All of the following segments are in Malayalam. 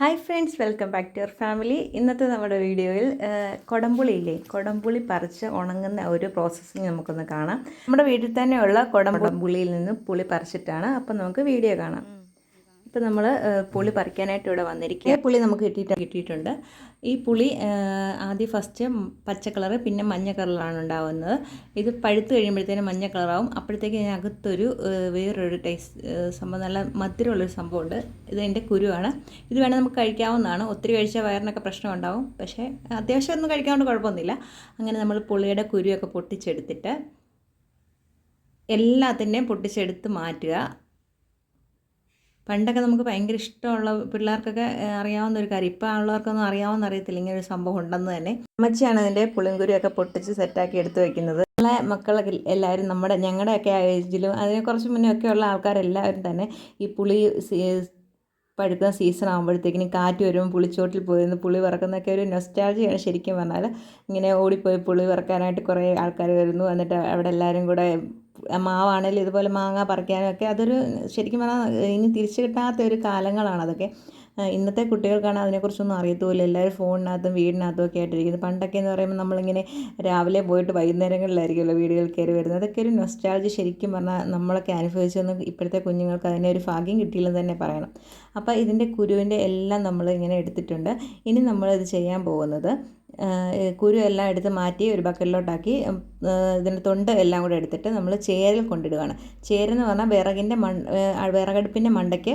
Hi friends welcome back to your family ഇന്നത്തെ നമ്മുടെ വീഡിയോയിൽ കൊടംപുളി ഇല്ലേ കൊടംപുളി പറിച്ച് ഉണങ്ങുന്ന ഒരു പ്രോസസ്സിങ് നമുക്കൊന്ന് കാണാം. നമ്മുടെ വീട്ടിൽ തന്നെയുള്ള കൊടംപുളിയിൽ നിന്ന് പുളി പറിച്ചിട്ടാണ്. അപ്പം നമുക്ക് വീഡിയോ കാണാം. ഇപ്പം നമ്മൾ പുളി പറിക്കാനായിട്ട് ഇവിടെ വന്നിരിക്കുക പുളി നമുക്ക് കിട്ടിയിട്ട് കിട്ടിയിട്ടുണ്ട്. ഈ പുളി ആദ്യം ഫസ്റ്റ് പച്ച കളറ് പിന്നെ മഞ്ഞ കളറാണ് ഉണ്ടാവുന്നത്. ഇത് പഴുത്ത് കഴിയുമ്പോഴത്തേനും മഞ്ഞ കളറാവും. അപ്പോഴത്തേക്ക് ഇതിനകത്തൊരു വേറൊരു ടേസ്റ്റ് സംഭവം നല്ല മധുരമുള്ളൊരു സംഭവമുണ്ട്. ഇത് എന്റെ കുരുവാണ്. ഇത് വേണേൽ നമുക്ക് കഴിക്കാവുന്നതാണ്. ഒത്തിരി കഴിച്ചാൽ വയറിനൊക്കെ പ്രശ്നമുണ്ടാവും. പക്ഷേ അത്യാവശ്യം ഒന്നും കഴിക്കാണ്ട് കുഴപ്പമൊന്നുമില്ല. അങ്ങനെ നമ്മൾ പുളിയുടെ കുരുവൊക്കെ പൊട്ടിച്ചെടുത്തിട്ട് എല്ലാത്തിന്റെയും പൊട്ടിച്ചെടുത്ത് മാറ്റുക. പണ്ടൊക്കെ നമുക്ക് ഭയങ്കര ഇഷ്ടമുള്ള പിള്ളേർക്കൊക്കെ അറിയാവുന്ന ഒരു കാര്യം. ഇപ്പം ഉള്ളവർക്കൊന്നും അറിയാവുന്ന അറിയത്തില്ല. ഇങ്ങനെ ഒരു സംഭവം ഉണ്ടെന്ന് തന്നെ. അമ്മച്ചിയാണ് അതിന്റെ പുളിങ്കുരിയൊക്കെ പൊട്ടിച്ച് സെറ്റാക്കി എടുത്ത് വെക്കുന്നത്. നമ്മളെ മക്കളൊക്കെ എല്ലാവരും നമ്മുടെ ഞങ്ങളുടെയൊക്കെ ഏജിലും അതിനെ കുറച്ച് മുന്നേ ഒക്കെ ഉള്ള ആൾക്കാരെല്ലാവരും തന്നെ ഈ പുളി പഴുക്കുന്ന സീസൺ ആകുമ്പോഴത്തേക്കിനും കാറ്റ് വരുമ്പോൾ പുളിച്ചോട്ടിൽ പോയിരുന്നു പുളി പറക്കുന്നൊക്കെ ഒരു നൊസ്റ്റാൾജിയാണ് ശരിക്കും പറഞ്ഞാൽ ഇങ്ങനെ ഓടിപ്പോയി പുളി വറക്കാനായിട്ട് കുറേ ആൾക്കാർ വരുന്നു. എന്നിട്ട് അവിടെ എല്ലാവരും കൂടെ മാവാണെങ്കിലും ഇതുപോലെ മാങ്ങ പറിക്കാനൊക്കെ അതൊരു ശരിക്കും പറഞ്ഞാൽ ഇനി തിരിച്ചു കിട്ടാത്ത ഒരു കാലങ്ങളാണ് അതൊക്കെ. ഇന്നത്തെ കുട്ടികൾക്കാണ് അതിനെക്കുറിച്ചൊന്നും അറിയത്തുമില്ല. എല്ലാവരും ഫോണിനകത്തും വീടിനകത്തും ഒക്കെ ആയിട്ടിരിക്കുന്നത് പണ്ടൊക്കെ എന്ന് പറയുമ്പോൾ നമ്മളിങ്ങനെ രാവിലെ പോയിട്ട് വൈകുന്നേരങ്ങളിലായിരിക്കുമല്ലോ വീടുകൾ കയറി വരുന്നത്. അതൊക്കെ ഒരു നൊസ്റ്റാൾജി ശരിക്കും പറഞ്ഞാൽ നമ്മളൊക്കെ അനുഭവിച്ചൊന്നും ഇപ്പോഴത്തെ കുഞ്ഞുങ്ങൾക്ക് അതിനെ ഒരു ഭാഗ്യം കിട്ടിയില്ലെന്ന് തന്നെ പറയണം. അപ്പോൾ ഇതിന്റെ കുരുവിന്റെ എല്ലാം നമ്മൾ ഇങ്ങനെ എടുത്തിട്ടുണ്ട്. ഇനി നമ്മളിത് ചെയ്യാൻ പോകുന്നത് കുരു എല്ലാം എടുത്ത് മാറ്റി ഒരു ബക്കറ്റിലോട്ടാക്കി ഇതിന്റെ തൊണ്ട് എല്ലാം കൂടെ എടുത്തിട്ട് നമ്മൾ ചേരൽ കൊണ്ടിടുകയാണ് ചേരെന്ന് പറഞ്ഞാൽ വിറകിന്റെ ആ, വിറകടുപ്പിന്റെ മണ്ടയ്ക്ക്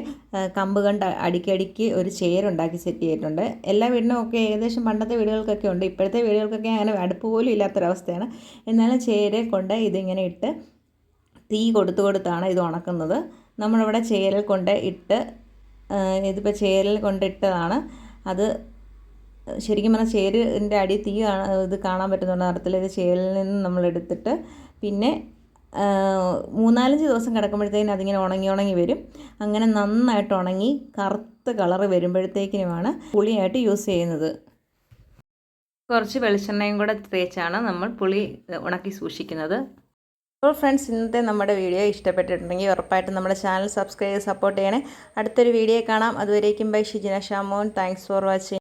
കമ്പ് കണ്ട് അടിക്കടിക്ക് ഒരു ചേരുണ്ടാക്കി സെറ്റ് ചെയ്തിട്ടുണ്ട്. എല്ലാ വീടിനും ഒക്കെ ഏകദേശം പണ്ടത്തെ വീടുകൾക്കൊക്കെ ഉണ്ട്. ഇപ്പോഴത്തെ വീടുകൾക്കൊക്കെ അങ്ങനെ അടുപ്പ് പോലും ഇല്ലാത്തൊരവസ്ഥയാണ്. എന്നാലും ചേരെ കൊണ്ട് ഇതിങ്ങനെ ഇട്ട് തീ കൊടുത്തു കൊടുത്താണ് ഇത് ഉണക്കുന്നത്. നമ്മളിവിടെ ചേരൽ കൊണ്ട് ഇട്ട് ഇതിപ്പോൾ ചേരൽ കൊണ്ടിട്ടതാണ് അത് ശരിക്കും പറഞ്ഞാൽ ചേരിന്റെ അടി തീ ഇത് കാണാൻ പറ്റുന്നുണ്ട് നിറത്തിൽ ഇത് ചേരിൽ നിന്ന് നമ്മൾ എടുത്തിട്ട് പിന്നെ മൂന്നാലഞ്ച് ദിവസം കിടക്കുമ്പോഴത്തേക്കിനും അതിങ്ങനെ ഉണങ്ങി ഉണങ്ങി വരും. അങ്ങനെ നന്നായിട്ട് ഉണങ്ങി കറുത്ത കളറ് വരുമ്പോഴത്തേക്കിനുമാണ് പുളിയായിട്ട് യൂസ് ചെയ്യുന്നത്. കുറച്ച് വെളിച്ചെണ്ണയും കൂടെ തേച്ചാണ് നമ്മൾ പുളി ഉണക്കി സൂക്ഷിക്കുന്നത്. അപ്പോൾ ഫ്രണ്ട്സ് ഇന്നത്തെ നമ്മുടെ വീഡിയോ ഇഷ്ടപ്പെട്ടിട്ടുണ്ടെങ്കിൽ ഉറപ്പായിട്ടും നമ്മുടെ ചാനൽ സബ്സ്ക്രൈബ് സപ്പോർട്ട് ചെയ്യണേ. അടുത്തൊരു വീഡിയോ കാണാം. അതുവരേക്കും bye. Shijina Shamon. Thanks for watching